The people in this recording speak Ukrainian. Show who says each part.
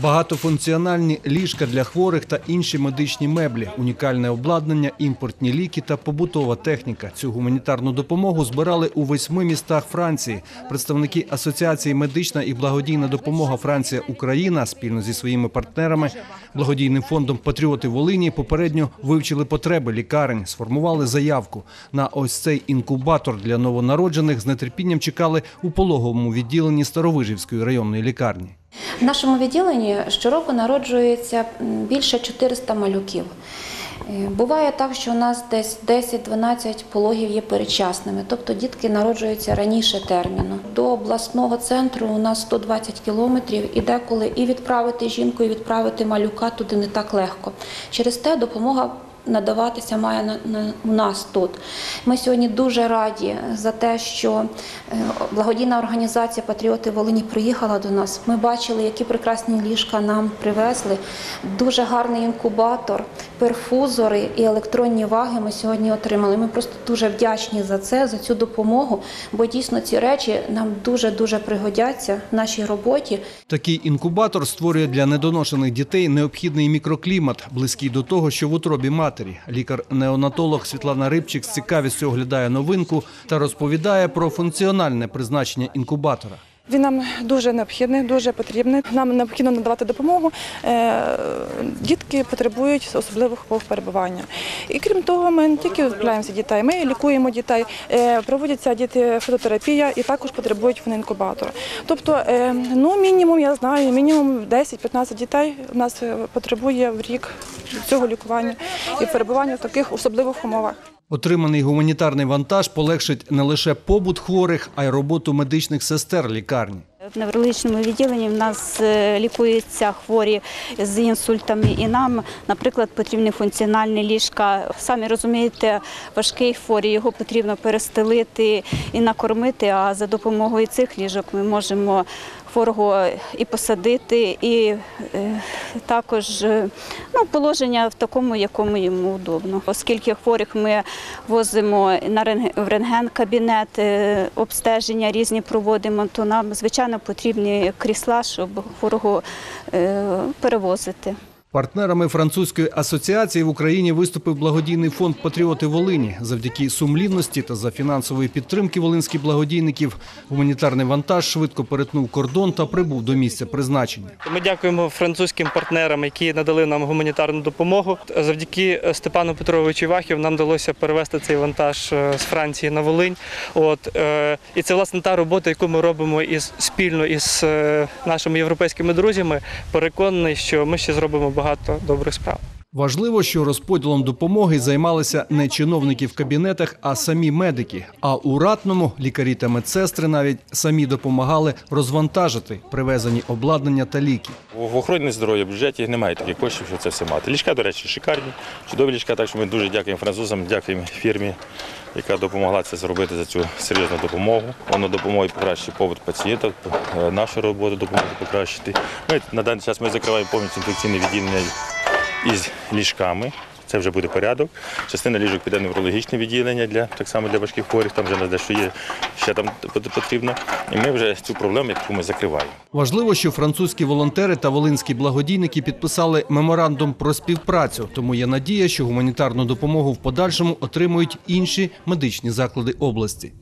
Speaker 1: Багатофункціональні ліжка для хворих та інші медичні меблі, унікальне обладнання, імпортні ліки та побутова техніка. Цю гуманітарну допомогу збирали у восьми містах Франції. Представники Асоціації медична і благодійна допомога Франція Україна спільно зі своїми партнерами, благодійним фондом Патріоти Волині попередньо вивчили потреби лікарень, сформували заявку на ось цей інкубатор для новонароджених. З нетерпінням чекали у пологовому відділенні Старовижівської районної лікарні.
Speaker 2: В нашому відділенні щороку народжується більше 400 малюків. Е, Буває так, що у нас десь 10-12 пологів є передчасними, тобто дітки народжуються раніше терміну. До обласного центру у нас 120 кілометрів, і деколи і відправити жінку, і відправити малюка туди не так легко. Через те допомога надаватися має на, на у нас тут. Ми сьогодні дуже раді за те, що е, благодійна організація Патріоти Волині приїхала до нас. Ми бачили, які прекрасні ліжка нам привезли. Дуже гарний інкубатор, перфузори і електронні ваги ми сьогодні отримали. Ми просто дуже вдячні за це, за цю допомогу, бо дійсно ці речі нам дуже дуже пригодяться в нашій роботі.
Speaker 1: Такий інкубатор створює для недоношених дітей необхідний мікроклімат, близький до того, що в утробі матері. Лікар-неонатолог Світлана Рибчик з цікавістю оглядає новинку та розповідає про функціональне призначення інкубатора.
Speaker 3: Він нам дуже необхідний, дуже потрібний. Нам необхідно надавати допомогу. Е, Дітки потребують особливих умов перебування. І крім того, ми не тільки виправляємося дітей, ми лікуємо дітей, е, проводяться діти фототерапія і також потребують вони інкубатора. Тобто, е, ну мінімум, я знаю, мінімум 10-15 дітей у нас потребує в рік цього лікування і перебування в таких особливих умовах.
Speaker 1: Отриманий гуманітарний вантаж полегшить не лише побут хворих, а й роботу медичних сестер лікарні.
Speaker 4: В неврологічному відділенні в нас е, лікуються хворі з інсультами, і нам, наприклад, потрібні функціональні ліжка. Самі розумієте, важкий хворий, його потрібно перестелити і накормити. А за допомогою цих ліжок ми можемо хворого і посадити, і е, також е, ну, положення в такому, якому йому удобно. Оскільки хворих ми возимо в рентген-кабінет, е, обстеження різні проводимо, то нам звичайно потрібні крісла, щоб хворого е, перевозити.
Speaker 1: Партнерами французької асоціації в Україні виступив благодійний фонд Патріоти Волині. Завдяки сумлінності та за фінансової підтримки волинських благодійників гуманітарний вантаж швидко перетнув кордон та прибув до місця призначення.
Speaker 5: Ми дякуємо французьким партнерам, які надали нам гуманітарну допомогу. Завдяки Степану Петровичу Вахів нам вдалося перевезти цей вантаж е, з Франції на Волинь. От е, і це власне та робота, яку ми робимо із спільно із е, нашими європейськими друзями. Переконаний, що ми ще зробимо багато добрих справ.
Speaker 1: Важливо, що розподілом допомоги займалися не чиновники в кабінетах, а самі медики. А у ратному лікарі та медсестри навіть самі допомагали розвантажити привезені обладнання та ліки.
Speaker 6: В охороні здоров'я в бюджеті немає таких коштів, щоб це все мати. Ліжка, до речі, шикарні, чудові ліжка, так що ми дуже дякуємо французам, дякуємо фірмі, яка допомогла це зробити за цю серйозну допомогу. Воно допоможе покращити побут пацієнта, е, нашу роботу допоможе покращити. Ми на даний час ми закриваємо повністю інфекційне відділення із ліжками. Це вже буде порядок. Частина ліжок піде в неврологічне відділення для так само для важких хворих. Там вже на дещо є ще там потрібно. І ми вже цю проблему, яку ми закриваємо.
Speaker 1: Важливо, що французькі волонтери та волинські благодійники підписали меморандум про співпрацю. Тому є надія, що гуманітарну допомогу в подальшому отримують інші медичні заклади області.